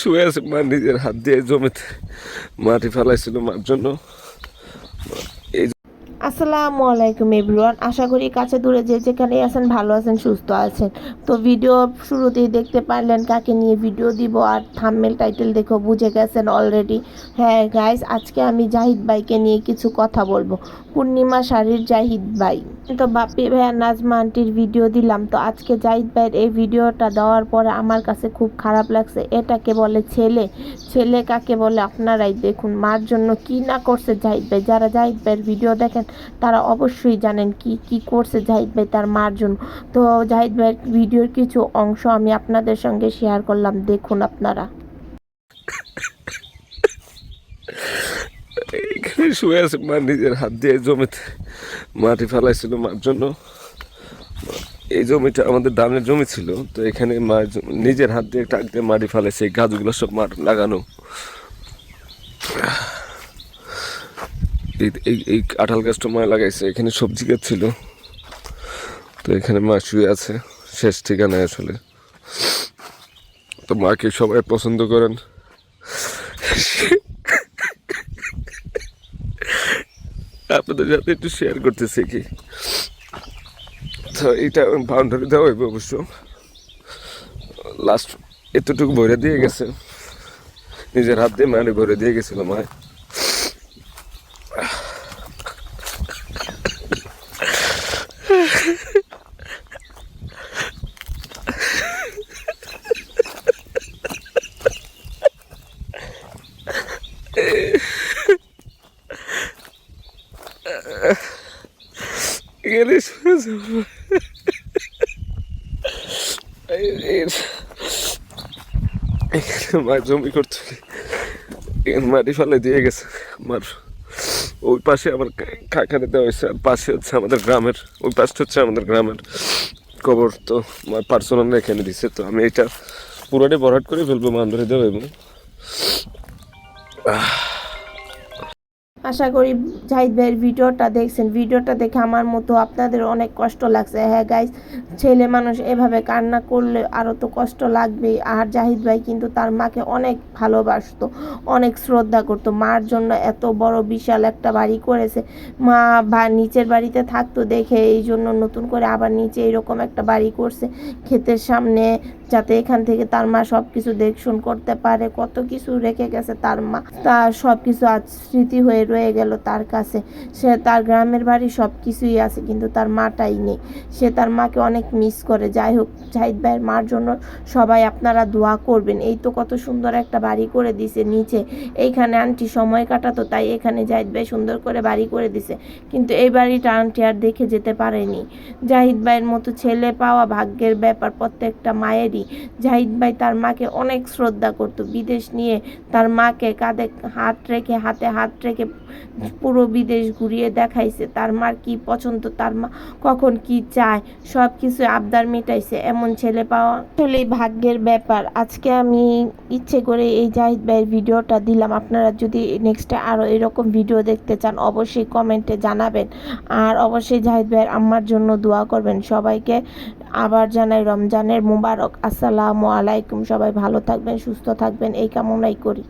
শুয়ে আছে মা নিজের হাত দিয়ে জমিতে মাটি ফেলাইছিল মার জন্য। আসসালামু আলাইকুম এভরিওয়ান। আশা করি কাছে দূরে যে যেখানে আছেন, ভালো আছেন, সুস্থ আছেন। তো ভিডিও শুরুতেই দেখতে পারলেন কাকে নিয়ে ভিডিও দিব আর থাম্বনেল টাইটেল দেখো, বুঝে গেছেন অলরেডি হ্যাঁ গাইস আজকে আমি জাহিদ ভাইকে নিয়ে কিছু কথা বলব। পূর্ণিমা শাড়ির জাহিদ ভাই। তো বাপি ভাইয়া নাজমা আন্টির ভিডিও দিলাম। তো আজকে জাহিদ ভাইয়ের এই ভিডিওটা দেওয়ার পরে আমার কাছে খুব খারাপ লাগছে। এটাকে বলে ছেলে। ছেলে কাকে বলে? আপনারাই দেখুন মার জন্য কি না করছে জাহিদ ভাই। যারা জাহিদ ভাইয়ের ভিডিও দেখেন তারা অবশ্যই জানেন কি কি করছে জাহিদ ভাই, তার মার জন্য তো জাহিদ ভাইয়ের ভিডিওর কিছু অংশ আমি আপনাদের সঙ্গে শেয়ার করলাম, দেখুন আপনারা। এখানে শুয়ে আছে মা, নিজের হাত দিয়ে জমিতে মাটি ফেলাইছিল মার জন্য। এই জমিটা আমাদের দানের জমি ছিল, তো এখানে মা নিজের হাত দিয়ে টাক দিয়ে মাটি ফেলাইছে, এই গাছগুলো সব মাঠ লাগানো। এই- এই কাঁঠাল গাছটা মা লাগাইছে, এখানে সবজি গাছ ছিল। তো এখানে মা শুয়ে আছে, শেষ ঠিকানায় আসলে। তো মাকে সবাই পছন্দ করেন। আপনাদের সাথে একটু শেয়ার করতেছি কি। তো এইটা বাউন্ডারি দেওয়া হইবে অবশ্য। লাস্ট এতটুকু ভরে দিয়ে গেছে। নিজের হাত দিয়ে মানে ভরে দিয়ে গেছিল মায় এখানে এখানে মা জমি করতে এখানে মাটি ফেলে দিয়ে গেছে। আমার ওই পাশে আমার কাকারে দেওয়া হয়েছে। পাশে হচ্ছে আমাদের গ্রামের, ওই পাশটা হচ্ছে আমাদের গ্রামের কবর। তো আমার পার্সোনাল এখানে দিছে। তো আমি এটা পুরোটাই বরাট করে ফেলব মান ধরে দেবো এবং আশা করি জাহিদ ভাইয়ের ভিডিওটা দেখছেন। ভিডিওটা দেখে আমার মতো আপনাদের অনেক কষ্ট লাগছে। হ্যাঁ গাইজ ছেলে মানুষ এভাবে কান্না করলে আরও তো কষ্ট লাগবেই। আর জাহিদ ভাই কিন্তু তার মাকে অনেক ভালোবাসতো, অনেক শ্রদ্ধা করতো। মার জন্য এত বড় বিশাল একটা বাড়ি করেছে। মা বা নিচের বাড়িতে থাকতো দেখে, এই জন্য নতুন করে আবার নিচে এরকম একটা বাড়ি করছে। ক্ষেতের সামনে যাতে এখান থেকে তার মা সব কিছু দেখশুন করতে পারে, কত কিছু রেখে গেছে তার মা। তার সব কিছু আজ স্মৃতি হয়ে রয়ে গেল তার কাছে। সে তার গ্রামের বাড়ি সব কিছুই আছে, কিন্তু তার মাটাই নেই। সে তার মাকে অনেক মিস করে। যাই হোক, জাহিদ ভাইয়ের মার জন্য সবাই আপনারা দোয়া করবেন। এই তো কত সুন্দর একটা বাড়ি করে দিছে নিচে। এইখানে আন্টি সময় কাটাতো, তাই এখানে জাহিদ ভাই সুন্দর করে বাড়ি করে দিছে। কিন্তু এই বাড়িটা আন্টি আর দেখে যেতে পারেনি। জাহিদ ভাইয়ের মতো ছেলে পাওয়া ভাগ্যের ব্যাপার প্রত্যেকটা মায়েরই। জাহিদ ভাই তার মাকে অনেক শ্রদ্ধা করত। বিদেশ নিয়ে তার মাকে কাঁধে হাত রেখে, হাতে হাত রেখে পুরো বিদেশ ঘুরিয়ে দেখাইছে। তার মার কি পছন্দ, তার মা কখন কি চায় সব কিছু আবদার মেটাইছে। এমন ছেলে পাওয়া আসলে ভাগ্যের ব্যাপার। আজকে আমি ইচ্ছে করে এই জাহিদ ভাইয়ের ভিডিওটা দিলাম। আপনারা যদি নেক্সটে আরও এরকম ভিডিও দেখতে চান, অবশ্যই কমেন্টে জানাবেন। আর অবশ্যই জাহিদ ভাইয়ের আম্মার জন্য দোয়া করবেন। সবাইকে আবার জানাই রমজানের মুবারক। আসসালামু আলাইকুম। সবাই ভালো থাকবেন সুস্থ থাকবেন। এই কামনাই করি।